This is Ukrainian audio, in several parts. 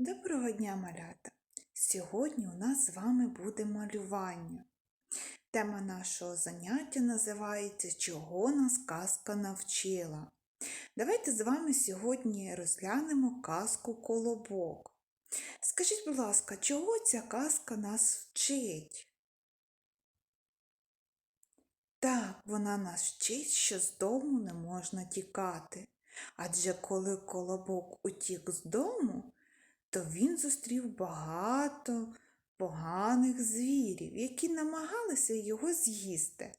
Доброго дня, малята! Сьогодні у нас з вами буде малювання. Тема нашого заняття називається Чого нас казка навчила. Давайте з вами сьогодні розглянемо казку Колобок. Скажіть, будь ласка, чого ця казка нас вчить? Так, вона нас вчить, що з дому не можна тікати. Адже коли колобок утік з дому, то він зустрів багато поганих звірів, які намагалися його з'їсти.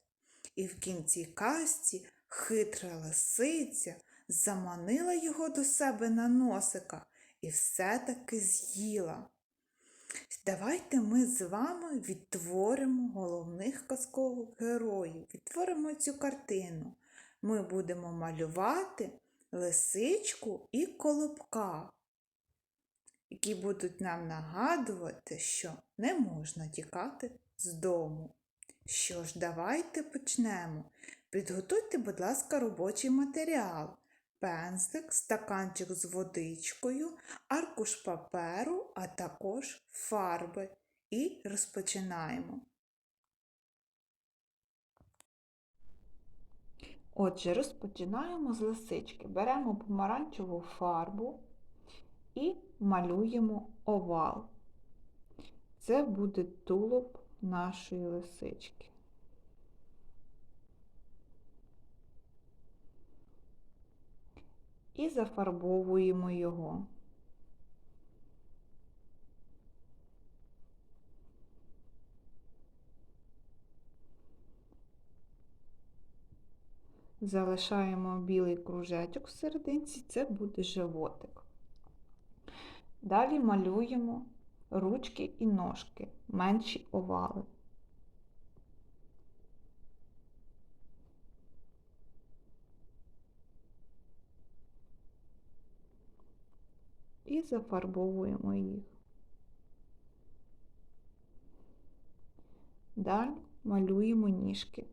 І в кінці казці хитра лисиця заманила його до себе на носика і все-таки з'їла. Давайте ми з вами відтворимо головних казкових героїв, відтворимо цю картину. Ми будемо малювати лисичку і колобка які будуть нам нагадувати, що не можна тікати з дому. Що ж, давайте почнемо. Підготуйте, будь ласка, робочий матеріал. Пензлик, стаканчик з водичкою, аркуш паперу, а також фарби. І розпочинаємо. Отже, розпочинаємо з лисички. Беремо помаранчеву фарбу і малюємо овал. Це буде тулуб нашої лисички. І зафарбовуємо його. Залишаємо білий кружечок в серединці, це буде животик. Далі малюємо ручки і ножки, менші овали. І зафарбовуємо їх. Далі малюємо ніжки.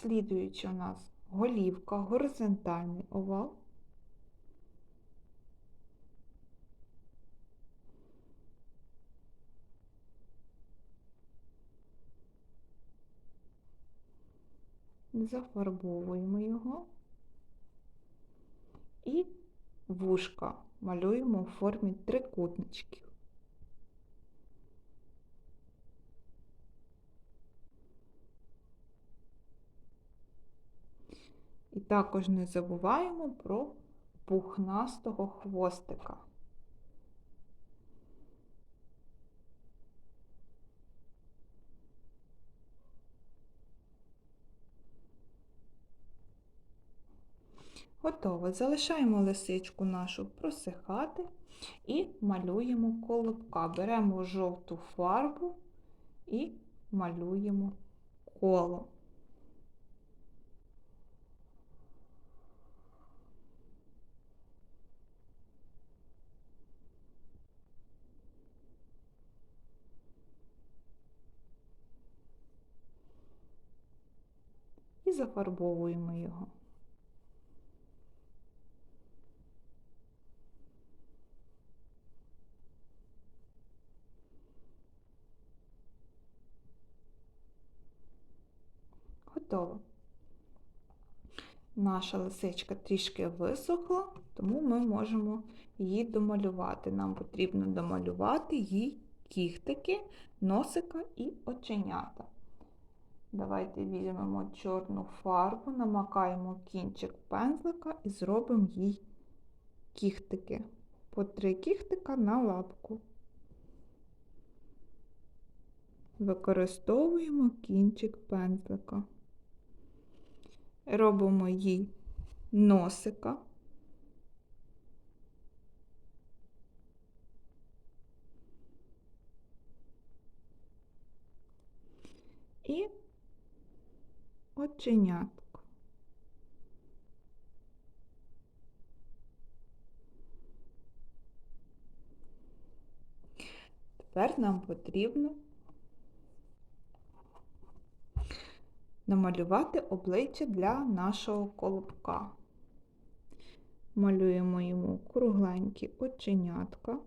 Слідуючи у нас голівка, горизонтальний овал. Зафарбовуємо його і вушка малюємо у формі трикутничків. І також не забуваємо про пухнастого хвостика. Готово. Залишаємо лисичку нашу просихати і малюємо колобка. Беремо жовту фарбу і малюємо коло. Зафарбовуємо його. Готово. Наша лисичка трішки висохла, тому ми можемо її домалювати. Нам потрібно домалювати їй кіхтики, носика і оченята. Давайте візьмемо чорну фарбу, намакаємо кінчик пензлика і зробимо їй кіхтики. По три кіхтика на лапку. Використовуємо кінчик пензлика. Робимо їй носика. І оченятко. Тепер нам потрібно намалювати обличчя для нашого колобка. Малюємо йому кругленькі оченятка.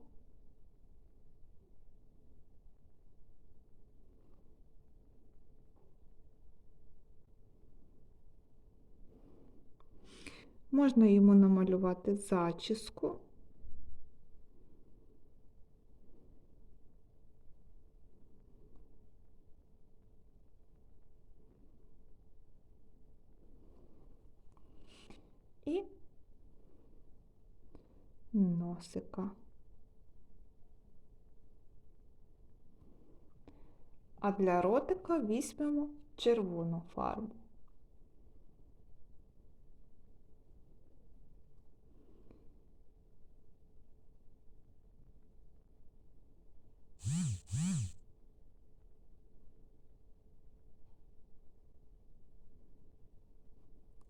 Можна йому намалювати зачіску. І носика. А для ротика візьмемо червону фарбу.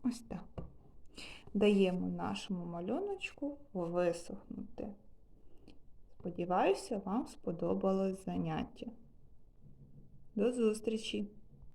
Ось так. Даємо нашому малюночку висохнути. Сподіваюся, вам сподобалось заняття. До зустрічі!